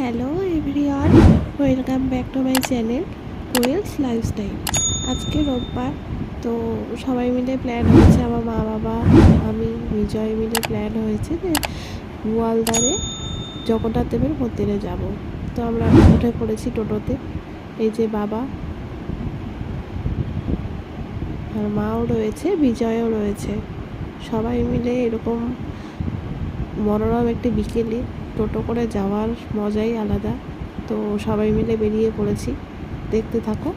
Hello everyone welcome back to my channel Wells lifestyle আজকে রোববার, তো সবাই মিলে প্ল্যান হয়েছে, আমার মা বাবা, আমি, বিজয় মিলে প্ল্যান হয়েছে যে গোয়ালদারে জগন্নাথ দেবের মন্দিরে যাব। তো আমরা উঠে পড়েছি টোটোতে, এই যে বাবা, আর মাও রয়েছে, বিজয়ও রয়েছে। সবাই মিলে এরকম মনোরম একটি বিকেলে টোটো করে যাওয়ার মজাই আলাদা। তো সবাই মিলে বেরিয়ে পড়েছি। দেখতে থাকো।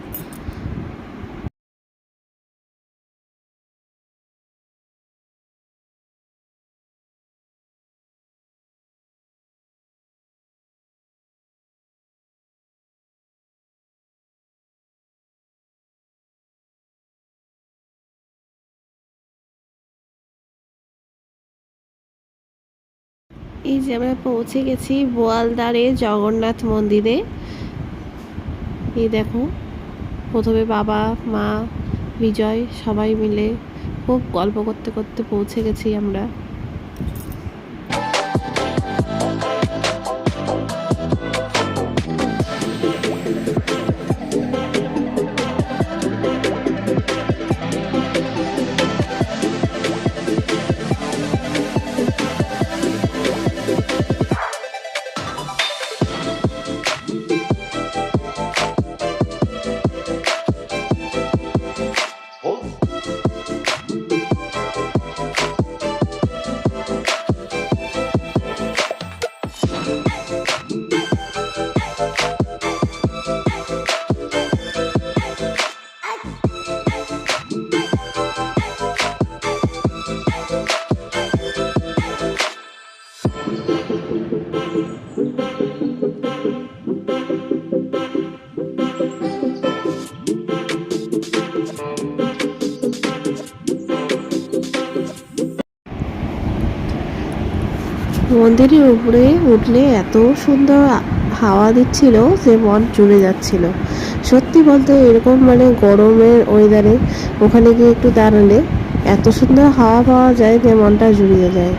এই যে আমরা পৌঁছে গেছি বোয়ালদারে জগন্নাথ মন্দিরে। এই দেখো, প্রথমে বাবা, মা, বিজয় সবাই মিলে খুব গল্প করতে করতে পৌঁছে গেছি আমরা। মন্দিরের উপরে উঠলে এত সুন্দর হাওয়া দিচ্ছিল যে মন জুড়ে যাচ্ছিল। সত্যি বলতে এরকম মানে গরমের ওয়েদারে ওখানে গিয়ে একটু দাঁড়ালে এত সুন্দর হাওয়া পাওয়া যায় যে মনটা জুড়িয়ে যায়।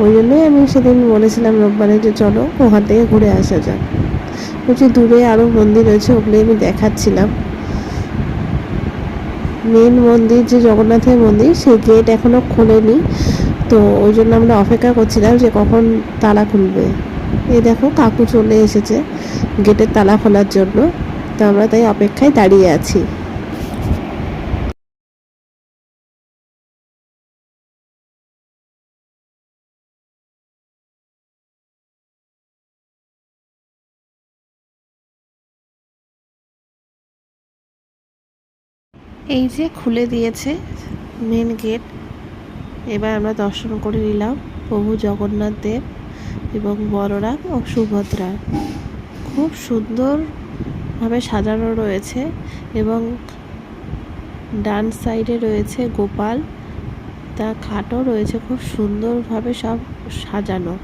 ওই জন্যই আমি সেদিন বলেছিলাম রোববারে যে চলো ওখান থেকে ঘুরে আসা যাক। বলছি, দূরে আরও মন্দির রয়েছে ওগুলো আমি দেখাচ্ছিলাম। মেন মন্দির যে জগন্নাথের মন্দির, সেই গেট এখনও খোলেনি। তো ওই জন্য আমরা অপেক্ষা করছিলাম যে কখন তালা খুলবে। এই দেখো কাকু চলে এসেছে গেটের তালা খোলার জন্য। তো আমরা তাই অপেক্ষায় দাঁড়িয়ে আছি। এই যে খুলে দিয়েছে মেন গেট এবার আমরা দর্শন করে নিলাম প্রভু জগন্নাথ দেব এবং বলরাম ও সুভদ্রা। খুব সুন্দরভাবে সাজানো রয়েছে এবং ডান সাইডে রয়েছে গোপাল। তার খাটও রয়েছে, খুব সুন্দরভাবে সব সাজানো।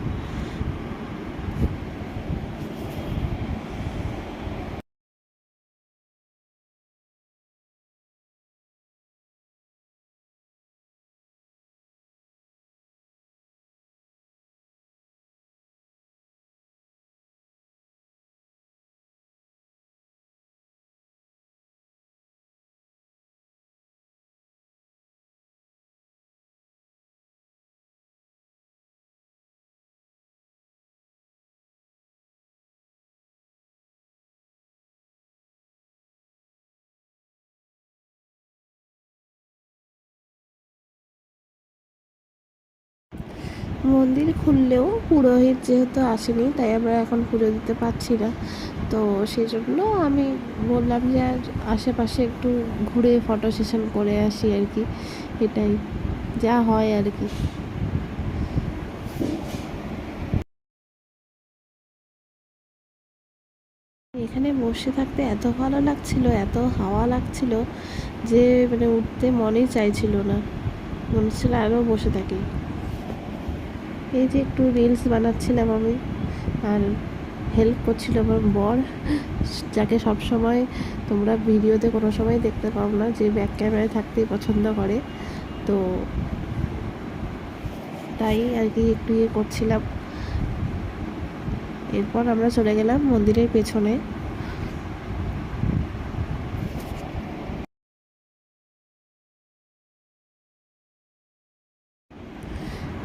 মন্দির খুললেও পুরোহিত যেহেতু আসেনি, তাই আমরা এখন পুজো দিতে পারছি না। তো সেই জন্য আমি বললাম যে, আর আশেপাশে একটু ঘুরে ফটো সেশন করে আসি আর কি। এটাই, যা হয় আর কি। এখানে বসে থাকতে এত ভালো লাগছিল, এত হাওয়া লাগছিল যে মানে উঠতে মনেই চাইছিল না। মনে হচ্ছিল আরও বসে থাকি। এই যে একটু রিলস বানাচ্ছিলাম আমি, আর হেল্প করছিল আমার বর, যাকে সব সময় তোমরা ভিডিওতে কোনো সময় দেখতে পাও না, যে ব্যাক ক্যামেরায় থাকতেই পছন্দ করে। তো তাই আর কি একটু ইয়ে করছিলাম। এরপর আমরা চলে গেলাম মন্দিরের পেছনে।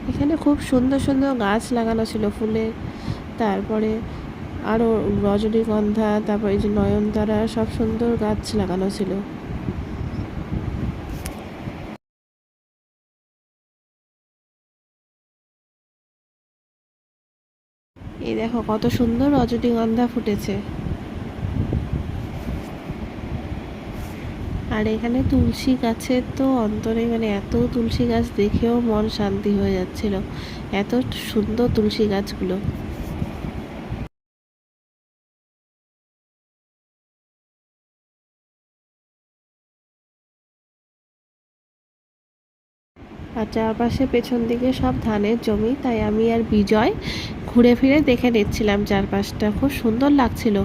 এখানে খুব সুন্দর সুন্দর গাছ লাগানো ছিল ফুলের তারপরে আরও রজনীগন্ধা, তারপরে যে নয়নতারা, সব সুন্দর গাছ লাগানো ছিল। এই দেখো কত সুন্দর রজনীগন্ধা ফুটেছে। আর এখানে তুলসী গাছের তো অন্তরে মানে এত তুলসী গাছ দেখেও মন শান্তি হয়ে যাচ্ছিল। এত সুন্দর তুলসী গাছগুলো। আর চারপাশে পেছন দিকে সব ধানের জমি, তাই আমি আর বিজয় ঘুরে ফিরে দেখে নিচ্ছিলাম চারপাশটা। খুব সুন্দর লাগছিল।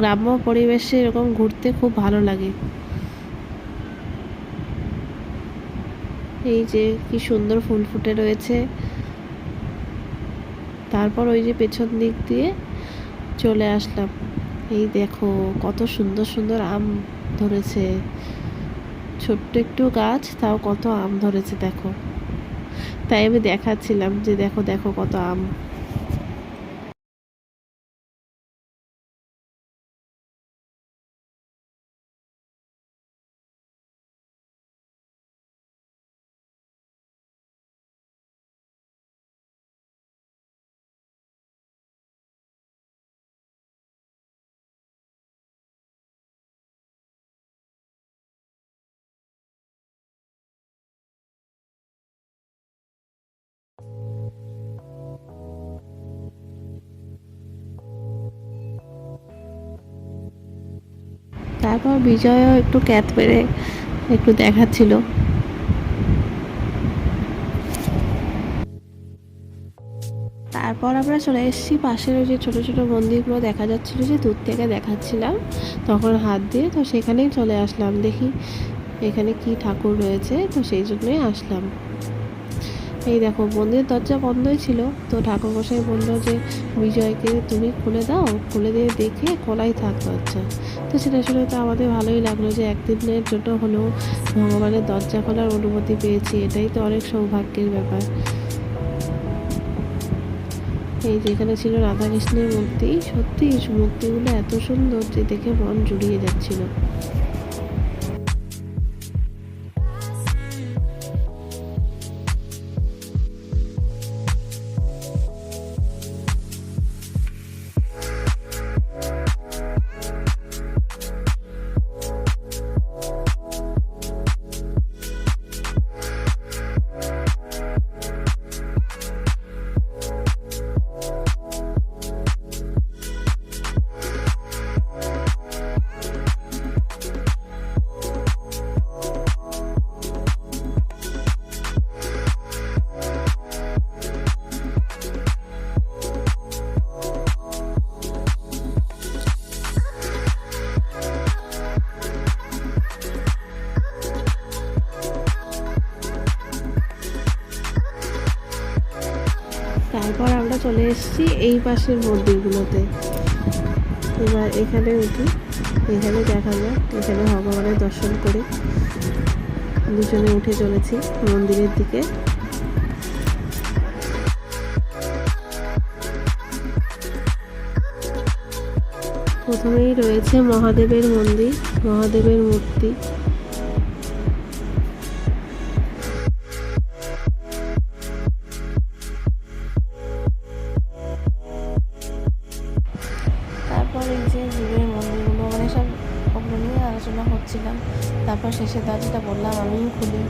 গ্রাম্য পরিবেশে এরকম ঘুরতে খুব ভালো লাগে। এই যে কি সুন্দর ফুল ফুটে রয়েছে। তারপর ওই যে পেছন দিক দিয়ে চলে আসলাম। এই দেখো, কত সুন্দর সুন্দর আম ধরেছে। ছোট্ট একটু গাছ, তাও কত আম ধরেছে, দেখো। তাই আমি দেখাচ্ছিলাম যে দেখো দেখো কত আম। তারপর বিজয়ও একটু ক্যাত পেরে একটু দেখাচ্ছিল। তারপর আমরা চলে এসেছি পাশের ওই যে ছোটো ছোটো মন্দিরগুলো দেখা যাচ্ছিল যে দূর থেকে দেখাচ্ছিলাম। তখন হাত দিয়ে তো সেখানেই চলে আসলাম দেখি এখানে কি ঠাকুর রয়েছে, তো সেই জন্যই আসলাম। এই দেখো মন্দিরের দরজা বন্ধই ছিল। তো ঠাকুর মশাই বলল যে, বিজয়কে তুমি খুলে দাও, খুলে দিয়ে দেখে খোলাই থাক দরজা। তো সেটা শুনে তো আমাদের ভালোই লাগল যে একদিনের জন্য হলেও ভগবানের দরজা খোলার অনুমতি পেয়েছি। এটাই তো অনেক সৌভাগ্যের ব্যাপার। এই যে, এখানে ছিল রাধাকৃষ্ণের মূর্তি। সত্যি মূর্তিগুলো এত সুন্দর যে দেখে মন জুড়িয়ে যাচ্ছিল। তারপর আমরা চলে এসেছি এই পাশের মন্দিরগুলোতে। এবার এখানে উঠি। এখানে দেখা যাক এখানে ভগবানের দর্শন করে। দুজনে উঠে চলেছি মন্দিরের দিকে। প্রথমেই রয়েছে মহাদেবের মন্দির, মহাদেবের মূর্তি। করছিলাম। তারপর শেষে দরজাটা বললাম, আমিও খুলি,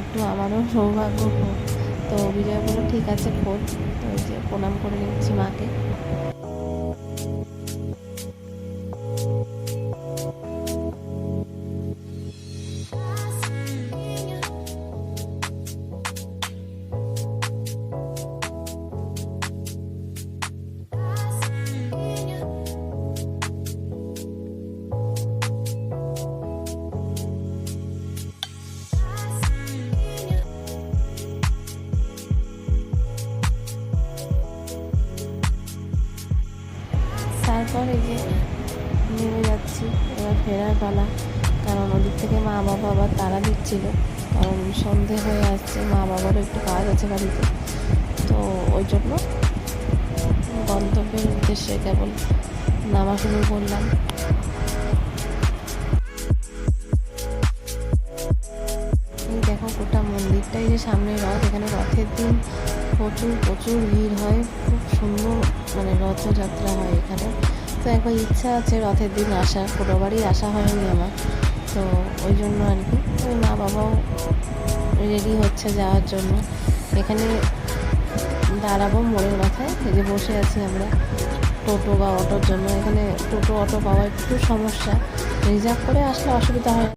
একটু আমারও সৌভাগ্য হোক। তো বিজয় বলল, ঠিক আছে, খোল। তো ওই যে প্রণাম করে নিচ্ছি মাকে। এই যে নেমে যাচ্ছি। এবার ফেরার পালা। কারণ ওদিক থেকে মা, বাবা আবার তাড়া দিচ্ছিল। কারণ সন্ধে হয়ে আসছে। মা, বাবারও একটু কাজ আছে বাড়িতে। তো ওই জন্য গন্তব্যের উদ্দেশ্যে কেবল নামা শুরু করলাম। দেখো গোটা মন্দিরটাই যে সামনে রথ। এখানে রথের দিন প্রচুর প্রচুর ভিড় হয়। খুব সুন্দর মানে রথযাত্রা হয় এখানে। তো একবার ইচ্ছা আছে রথের দিন আসা, কোনোবারই আসা হয়নি আমার। তো ওই জন্য আর কি। ওই মা বাবাও রেডি হচ্ছে যাওয়ার জন্য। এখানে দাঁড়াবো মোড়ের মাথায়। এই যে বসে আছি আমরা টোটো বা অটোর জন্য। এখানে টোটো, অটো পাওয়া একটু সমস্যা। রিজার্ভ করে আসলে অসুবিধা হয়।